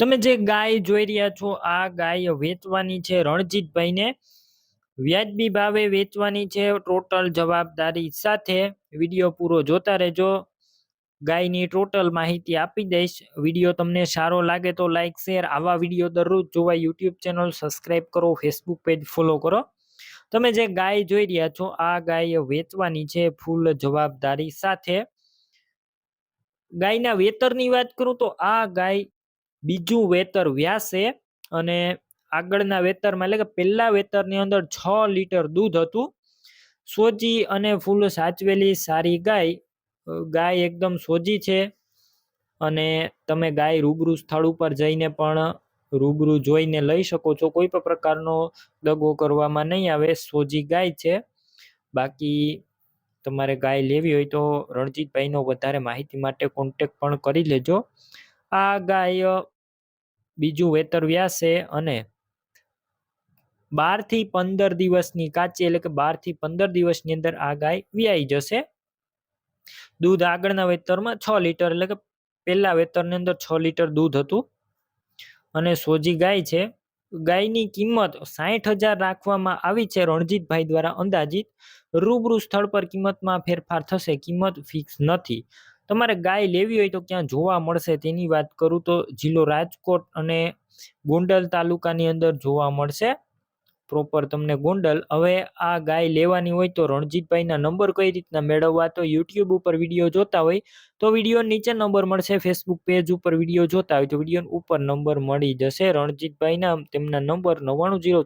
તમે જે ગાય જોઈ રહ્યા છો, આ ગાય વેચવાની છે રણજીતભાઈને. વ્યાજબી ભાવે વેચવાની છે, ટોટલ જવાબદારી સાથે વીડિયો પૂરો જોતા રહેજો. ગાયની ટોટલ માહિતી આપી દઈશ. વીડિયો તમને સારો લાગે તો લાઈક, શેર, આવા વીડિયો દરરોજ જોવા યુટ્યુબ ચેનલ સબસ્ક્રાઈબ કરો, ફેસબુક પેજ ફોલો કરો. તમે જે ગાય જોઈ રહ્યા છો, આ ગાય વેચવાની છે ફૂલ જવાબદારી સાથે. ગાયના વેતરની વાત કરું તો આ ગાય બીજું વેતર વ્યાસે અને આગળના વેતરમાં એટલે કે પહેલા વેતરની અંદર છ લીટર દૂધ હતું. સોજી અને ફૂલ સાચવેલી સારી ગાય ગાય એકદમ સોજી છે. અને તમે ગાય રૂબરૂ સ્થળ ઉપર જઈને પણ રૂબરૂ જોઈને લઈ શકો છો. કોઈ પણ પ્રકારનો દગો કરવામાં નહીં આવે, સોજી ગાય છે. બાકી તમારે ગાય લેવી હોય તો રણજીતભાઈનો વધારે માહિતી માટે કોન્ટેક પણ કરી લેજો. આ ગાય બીજું વેતર વ્યાસે અને બારથી પંદર દિવસની કાચી એટલે કે બારથી પંદર દિવસની અંદર આ ગાય વ્યાઈ જશે. દૂધ આગળના વેતરમાં છ લીટર એટલે કે પહેલા વેતરની અંદર છ લીટર દૂધ હતું. અને સોજી ગાય છે, ગાયની કિંમત સાઠ હજાર રાખવામાં આવી છે. રણજીતભાઈ દ્વારા અંદાજિત રૂબરૂ સ્થળ પર કિંમતમાં ફેરફાર થશે. કિંમત ફિક્સ નથી. તમારે ગાય લેવી હોય તો ક્યાં જોવા મળશે? તેની વાત કરું તો જિલ્લો રાજકોટ અને ગોંડલ તાલુકાની અંદર જોવા મળશે. પ્રોપર તમને ગોંડલ. હવે આ ગાય લેવાની હોય તો રણજીતભાઈના નંબર કઈ રીતના મેળવવા? તો યુટ્યુબ ઉપર વીડિયો જોતા હોય તો વીડિયો નીચે નંબર મળશે ફેસબુક પેજ ઉપર વીડિયો જોતા હોય તો વીડિયો ઉપર નંબર મળી જશે. રણજીતભાઈના તેમના નંબર નવ્વાણું જીરો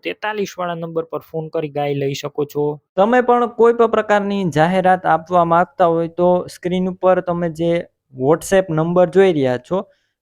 વાળા નંબર પર ફોન કરી ગાય લઈ શકો છો. તમે પણ કોઈ પણ પ્રકારની જાહેરાત આપવા માંગતા હોય તો સ્ક્રીન ઉપર તમે જે વોટ્સએપ નંબર જોઈ રહ્યા છો